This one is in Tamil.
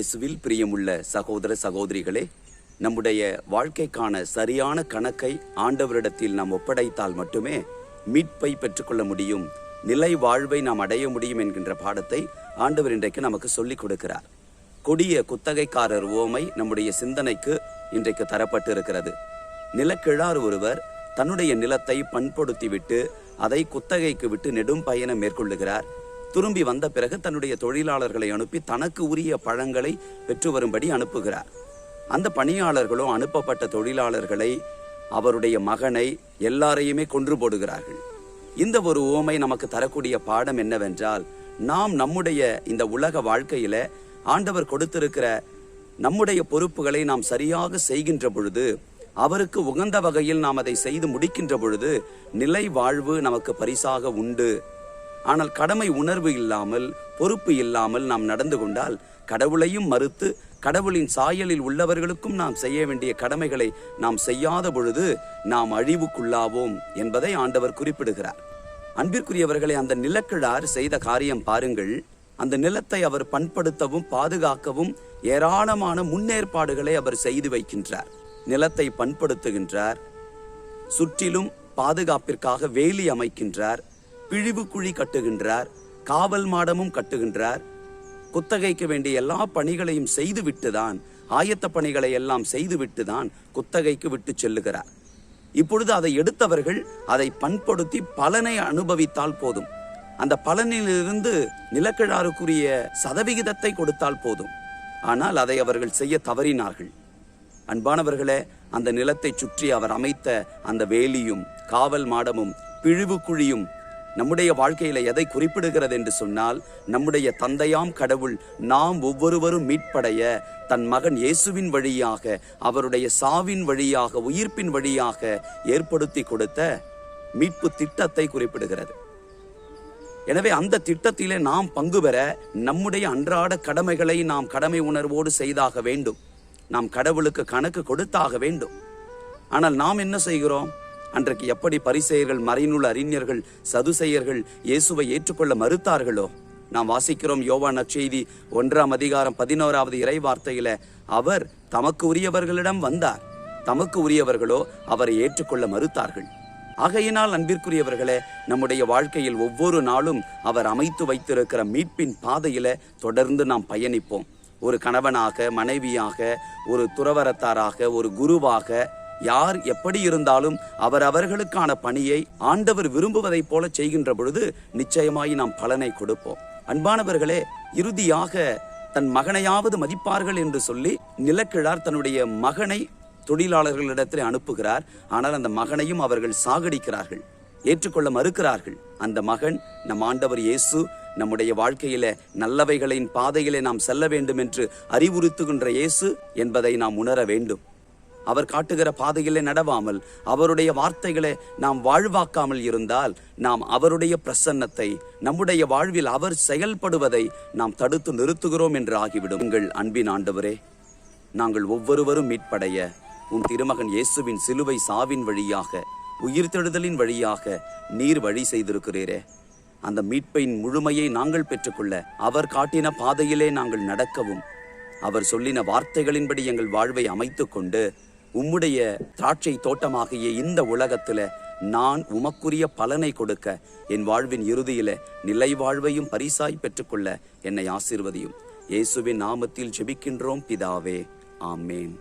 இயேசுவில் பிரியமுள்ள சகோதர சகோதரிகளே நம்முடைய வாழ்க்கைக்கான சரியான கணக்கை ஆண்டவரிடத்தில் நாம் ஒப்படைத்தால் மட்டுமே மீட்பை பெற்றுக்கொள்ள முடியும் நிலை வாழ்வை நாம் அடைய முடியும் என்கின்ற பாடத்தை ஆண்டவர் இன்றைக்கு நமக்கு சொல்லிக் கொடுக்கிறார். கொடிய குத்தகைக்காரர் ஓமை நம்முடைய சிந்தனைக்கு இன்றைக்கு தரப்பட்டு இருக்கிறது நிலக்கிழார் ஒருவர் தன்னுடைய நிலத்தை பண்படுத்திவிட்டு அதை குத்தகைக்கு விட்டு நெடும் பயணம் மேற்கொள்ளுகிறார். திரும்பி வந்த பிறகு தன்னுடைய தொழிலாளர்களை அனுப்பி தனக்கு உரிய பழங்களை பெற்று வரும்படி அனுப்புகிறார். அந்த பணியாளர்களோ அனுப்பப்பட்ட தொழிலாளர்களை அவருடைய மகனை எல்லாரையுமே கொன்று போடுகிறார்கள். இந்த ஒரு ஓமை நமக்கு தரக்கூடிய பாடம் என்னவென்றால் நாம் நம்முடைய இந்த உலக வாழ்க்கையில ஆண்டவர் கொடுத்திருக்கிற நம்முடைய பொறுப்புகளை நாம் சரியாக செய்கின்ற பொழுது அவருக்கு உகந்த வகையில் நாம் அதை செய்து முடிக்கின்ற பொழுது நிலை வாழ்வு நமக்கு பரிசாக உண்டு ஆனால் கடமை உணர்வு இல்லாமல் பொறுப்பு இல்லாமல் நாம் நடந்து கொண்டால் கடவுளையும் மறுத்து கடவுளின் சாயலில் உள்ளவர்களுக்கும் நாம் செய்ய வேண்டிய கடமைகளை நாம் செய்யாத பொழுது நாம் அழிவுக்குள்ளாவோம் என்பதை ஆண்டவர் குறிப்பிடுகிறார். அன்பிற்குரியவர்களை அந்த நிலக்கிழார் செய்த காரியம் பாருங்கள். அந்த நிலத்தை அவர் பண்படுத்தவும் பாதுகாக்கவும் ஏராளமான முன்னேற்பாடுகளை அவர் செய்து வைக்கின்றார். நிலத்தை பண்படுத்துகின்றார். சுற்றிலும் பாதுகாப்பிற்காக வேலி அமைக்கின்றார். பிழிவு குழி கட்டுகின்றார் காவல் மாடமும் கட்டுகின்றார். குத்தகைக்கு வேண்டிய எல்லா பணிகளையும் செய்துவிட்டுதான் ஆயத்த பணிகளை எல்லாம் செய்துவிட்டுதான் குத்தகைக்கு விட்டு செல்லுகிறார். இப்பொழுது அதை எடுத்தவர்கள் அதை பண்படுத்தி பலனை அனுபவித்தால் போதும். அந்த பலனிலிருந்து நிலக்கிழாருக்குரிய சதவிகிதத்தை கொடுத்தால் போதும். ஆனால் அதை அவர்கள் செய்ய தவறினார்கள். அன்பானவர்களே அந்த நிலத்தை சுற்றி அவர் அமைத்த அந்த வேலியும் காவல் மாடமும் பிழிவு குழியும் நம்முடைய வாழ்க்கையில எதை குறிப்பிடுகிறது என்று சொன்னால் நம்முடைய தந்தையாம் கடவுள் நாம் ஒவ்வொருவரும் மீட்படைய தன் மகன் இயேசுவின் வழியாக அவருடைய சாவின் வழியாக உயிர்ப்பின் வழியாக ஏற்படுத்தி கொடுத்த மீட்பு திட்டத்தை குறிப்பிடுகிறது. எனவே அந்த திட்டத்திலே நாம் பங்கு பெற நம்முடைய அன்றாட கடமைகளை நாம் கடமை உணர்வோடு செய்தாக வேண்டும். நாம் கடவுளுக்கு கணக்கு கொடுத்தாக வேண்டும். ஆனால் நாம் என்ன செய்கிறோம்? அன்றைக்கு எப்படி பரிசெயர்கள் மறைநூல் அறிஞர்கள் சதுசெயர்கள் இயேசுவை ஏற்றுக்கொள்ள மறுத்தார்களோ? நாம் வாசிக்கிறோம் யோவா நற்செய்தி ஒன்றாம் அதிகாரம் பதினோராவது இறை வார்த்தையில அவர் தமக்கு உரியவர்களிடம் வந்தார். தமக்கு உரியவர்களோ அவரை ஏற்றுக்கொள்ள மறுத்தார்கள். ஆகையினால் அன்பிற்குரியவர்களே நம்முடைய வாழ்க்கையில் ஒவ்வொரு நாளும் அவர் அமைத்து வைத்திருக்கிற மீட்பின் பாதையில தொடர்ந்து நாம் பயணிப்போம். ஒரு கணவனாக மனைவியாக ஒரு துறவரத்தாராக ஒரு குருவாக யார் எப்படி இருந்தாலும் அவர் அவர்களுக்கான பணியை ஆண்டவர் விரும்புவதைப் போல செய்கின்ற பொழுது நிச்சயமாய் நாம் பலனை கொடுப்போம். அன்பானவர்களே இறுதியாக தன் மகனையாவது மதிப்பார்கள் என்று சொல்லி நிலக்கிழார் தன்னுடைய மகனை தொழிலாளர்களிடத்தில் அனுப்புகிறார். ஆனால் அந்த மகனையும் அவர்கள் சாகடிக்கிறார்கள் ஏற்றுக்கொள்ள மறுக்கிறார்கள். அந்த மகன் நம் ஆண்டவர் இயேசு நம்முடைய வாழ்க்கையில நல்லவைகளின் பாதையிலே நாம் செல்ல வேண்டும் என்று அறிவுறுத்துகின்ற இயேசு என்பதை நாம் உணர வேண்டும். அவர் காட்டுகிற பாதையிலே நடவாமல் அவருடைய வார்த்தைகளை நாம் வாழ்வாக்காமல் இருந்தால் நாம் அவருடைய பிரசன்னத்தை நம்முடைய வாழ்வில் அவர் செயல்படுவதை நாம் தடுத்து நிறுத்துகிறோம் என்று ஆகிவிடும். உங்கள் அன்பின் ஆண்டவரே நாங்கள் ஒவ்வொருவரும் மீட்படைய உன் திருமகன் இயேசுவின் சிலுவை சாவின் வழியாக உயிர்த்தெழுதலின் வழியாக நீர் வழி செய்திருக்கிறீரே. அந்த மீட்பின் முழுமையை நாங்கள் பெற்றுக்கொள்ள அவர் காட்டின பாதையிலே நாங்கள் நடக்கவும் அவர் சொல்லின வார்த்தைகளின்படி எங்கள் வாழ்வை அமைத்து கொண்டு உம்முடைய திராட்சை தோட்டமாகிய இந்த உலகத்துல நான் உமக்குரிய பலனை கொடுக்க என் வாழ்வின் இறுதியில நிலை வாழ்வையும் பரிசாய் பெற்றுக்கொள்ள என்னை ஆசீர்வதியும். இயேசுவின் நாமத்தில் ஜெபிக்கின்றோம் பிதாவே. ஆமேன்.